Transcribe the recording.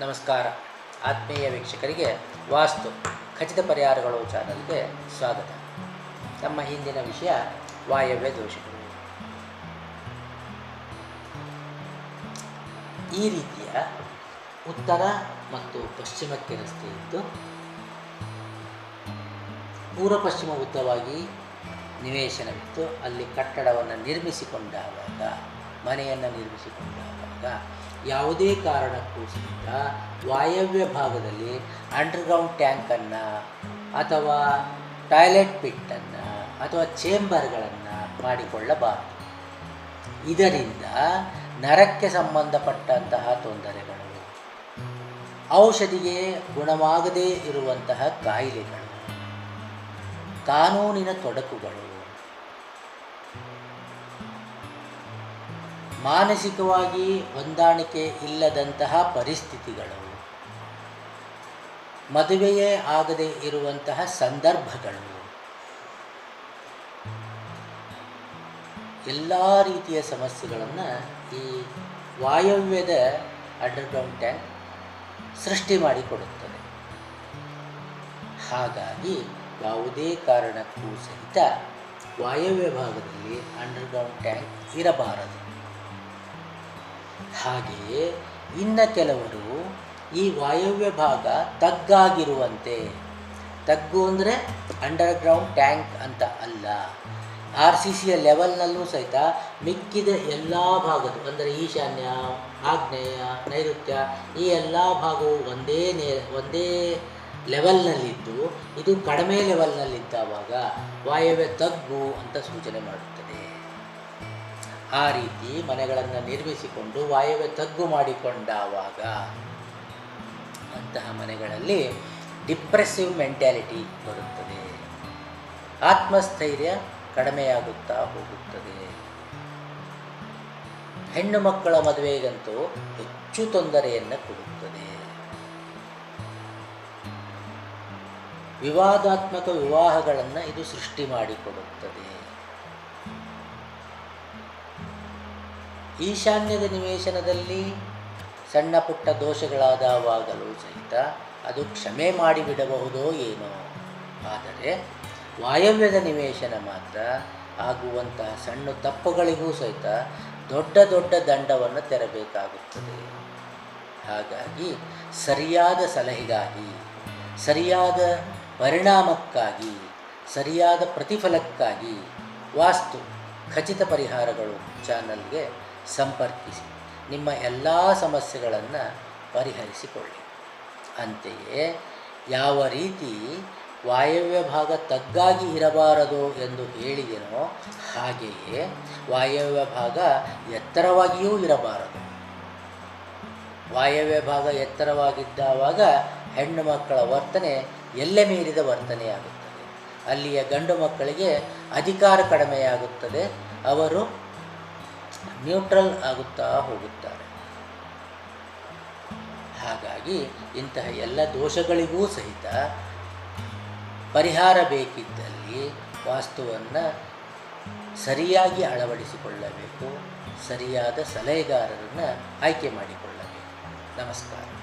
ನಮಸ್ಕಾರ. ಆತ್ಮೀಯ ವೀಕ್ಷಕರಿಗೆ ವಾಸ್ತು ಖಚಿತ ಪರಿಹಾರಗಳು ಚಾನಲ್ಗೆ ಸ್ವಾಗತ. ನಮ್ಮ ಹಿಂದಿನ ವಿಷಯ ವಾಯವ್ಯ ದೋಷಗಳು. ಈ ರೀತಿಯ ಉತ್ತರ ಮತ್ತು ಪಶ್ಚಿಮಕ್ಕೆ ರಸ್ತೆ ಇದ್ದು, ಪೂರ್ವ ಪಶ್ಚಿಮ ಉದ್ದವಾಗಿ ನಿವೇಶನವಿತ್ತು. ಅಲ್ಲಿ ಕಟ್ಟಡವನ್ನು ನಿರ್ಮಿಸಿಕೊಂಡಾಗ, ಮನೆಯನ್ನು ನಿರ್ಮಿಸಿಕೊಂಡಾಗ ಯಾವುದೇ ಕಾರಣಕ್ಕೂ ಸಹಿತ ವಾಯವ್ಯ ಭಾಗದಲ್ಲಿ ಅಂಡರ್ಗ್ರೌಂಡ್ ಟ್ಯಾಂಕನ್ನು ಅಥವಾ ಟಾಯ್ಲೆಟ್ ಪಿಟ್ಟನ್ನು ಅಥವಾ ಚೇಂಬರ್ಗಳನ್ನು ಮಾಡಿಕೊಳ್ಳಬಾರದು. ಇದರಿಂದ ನರಕ್ಕೆ ಸಂಬಂಧಪಟ್ಟಂತಹ ತೊಂದರೆಗಳು, ಔಷಧಿಗೆ ಗುಣವಾಗದೇ ಇರುವಂತಹ ಕಾಯಿಲೆಗಳು, ಕಾನೂನಿನ ತೊಡಕುಗಳು ಮಾನಸಿಕವಾಗಿ ಹೊಂದಾಣಿಕೆ ಇಲ್ಲದಂತಹ ಪರಿಸ್ಥಿತಿಗಳು. ಮದುವೆಯೇ ಆಗದೆ ಇರುವಂತಹ ಸಂದರ್ಭಗಳು. ಎಲ್ಲ ರೀತಿಯ ಸಮಸ್ಯೆಗಳನ್ನು ಈ ವಾಯವ್ಯದ ಅಂಡರ್ಗ್ರೌಂಡ್ ಟ್ಯಾಂಕ್ ಸೃಷ್ಟಿ ಮಾಡಿಕೊಡುತ್ತದೆ. ಹಾಗಾಗಿ ಯಾವುದೇ ಕಾರಣಕ್ಕೂ ಸಹಿತ ವಾಯವ್ಯ ಭಾಗದಲ್ಲಿ ಅಂಡರ್ಗ್ರೌಂಡ್ ಟ್ಯಾಂಕ್ ಇರಬಾರದು. ಹಾಗೆಯೇ ಇನ್ನು ಕೆಲವರು ಈ ವಾಯವ್ಯ ಭಾಗ ತಗ್ಗಾಗಿರುವಂತೆ. ತಗ್ಗು ಅಂದರೆ ಅಂಡರ್ಗ್ರೌಂಡ್ ಟ್ಯಾಂಕ್ ಅಂತ ಅಲ್ಲ. ಆರ್ ಸಿ ಸಿಯ ಲೆವೆಲ್ನಲ್ಲೂ ಸಹಿತ ಮಿಕ್ಕಿದ ಎಲ್ಲ ಭಾಗದ್ದು, ಅಂದರೆ ಈಶಾನ್ಯ, ಆಗ್ನೇಯ, ನೈಋತ್ಯ, ಈ ಎಲ್ಲ ಭಾಗವು ಒಂದೇ ನೇ, ಒಂದೇ ಲೆವೆಲ್ನಲ್ಲಿದ್ದು ಇದು ಕಡಿಮೆ ಲೆವೆಲ್ನಲ್ಲಿದ್ದಾವಾಗ ವಾಯವ್ಯ ತಗ್ಗು ಅಂತ ಸೂಚನೆ ಮಾಡುತ್ತದೆ. ಆ ರೀತಿ ಮನೆಗಳನ್ನು ನಿರ್ಮಿಸಿಕೊಂಡು ವಾಯುವ್ಯ ತಗ್ಗು ಮಾಡಿಕೊಂಡಾವಾಗ ಅಂತಹ ಮನೆಗಳಲ್ಲಿ ಡಿಪ್ರೆಸಿವ್ ಮೆಂಟ್ಯಾಲಿಟಿ ಬರುತ್ತದೆ. ಆತ್ಮಸ್ಥೈರ್ಯ ಕಡಿಮೆಯಾಗುತ್ತಾ ಹೋಗುತ್ತದೆ. ಹೆಣ್ಣು ಮಕ್ಕಳ ಮದುವೆಗಂತೂ ಹೆಚ್ಚು ತೊಂದರೆಯನ್ನು ಕೊಡುತ್ತದೆ. ವಿವಾದಾತ್ಮಕ ವಿವಾಹಗಳನ್ನು ಇದು ಸೃಷ್ಟಿ ಮಾಡಿಕೊಡುತ್ತದೆ. ಈಶಾನ್ಯದ ನಿವೇಶನದಲ್ಲಿ ಸಣ್ಣ ಪುಟ್ಟ ದೋಷಗಳಾದವಾಗಲೂ ಸಹಿತ ಅದು ಕ್ಷಮೆ ಮಾಡಿಬಿಡಬಹುದೋ ಏನೋ. ಆದರೆ ವಾಯವ್ಯದ ನಿವೇಶನ ಮಾತ್ರ ಆಗುವಂತಹ ಸಣ್ಣ ತಪ್ಪುಗಳಿಗೂ ಸಹಿತ ದೊಡ್ಡ ದೊಡ್ಡ ದಂಡವನ್ನು ತೆರಬೇಕಾಗುತ್ತದೆ. ಹಾಗಾಗಿ ಸರಿಯಾದ ಸಲಹೆಗಾಗಿ, ಸರಿಯಾದ ಪರಿಣಾಮಕ್ಕಾಗಿ, ಸರಿಯಾದ ಪ್ರತಿಫಲಕ್ಕಾಗಿ ವಾಸ್ತು ಖಚಿತ ಪರಿಹಾರಗಳು ಚಾನಲ್ಗೆ ಸಂಪರ್ಕಿಸಿ. ನಿಮ್ಮ ಎಲ್ಲ ಸಮಸ್ಯೆಗಳನ್ನು ಪರಿಹರಿಸಿಕೊಳ್ಳಿ. ಅಂತೆಯೇ, ಯಾವ ರೀತಿ ವಾಯವ್ಯ ಭಾಗ ತಗ್ಗಾಗಿ ಇರಬಾರದು ಎಂದು ಹೇಳಿದೆನೋ ಹಾಗೆಯೇ ವಾಯವ್ಯ ಭಾಗ ಎತ್ತರವಾಗಿಯೂ ಇರಬಾರದು. ವಾಯವ್ಯ ಭಾಗ ಎತ್ತರವಾಗಿದ್ದಾವಾಗ ಹೆಣ್ಣು ಮಕ್ಕಳ ವರ್ತನೆ ಎಲ್ಲೆ ಮೀರಿದ ವರ್ತನೆಯಾಗುತ್ತದೆ ಅಲ್ಲಿಯ ಗಂಡು ಮಕ್ಕಳಿಗೆ ಅಧಿಕಾರ ಕಡಿಮೆಯಾಗುತ್ತದೆ. ಅವರು ನ್ಯೂಟ್ರಲ್ ಆಗುತ್ತಾ ಹೋಗುತ್ತಾರೆ. ಹಾಗಾಗಿ ಇಂತಹ ಎಲ್ಲ ದೋಷಗಳಿಗೂ ಸಹಿತ ಪರಿಹಾರ ಬೇಕಿದ್ದಲ್ಲಿ ವಾಸ್ತುವನ್ನು ಸರಿಯಾಗಿ ಅಳವಡಿಸಿಕೊಳ್ಳಬೇಕು, ಸರಿಯಾದ ಸಲಹೆಗಾರರನ್ನು ಆಯ್ಕೆ ಮಾಡಿಕೊಳ್ಳಬೇಕು. ನಮಸ್ಕಾರ.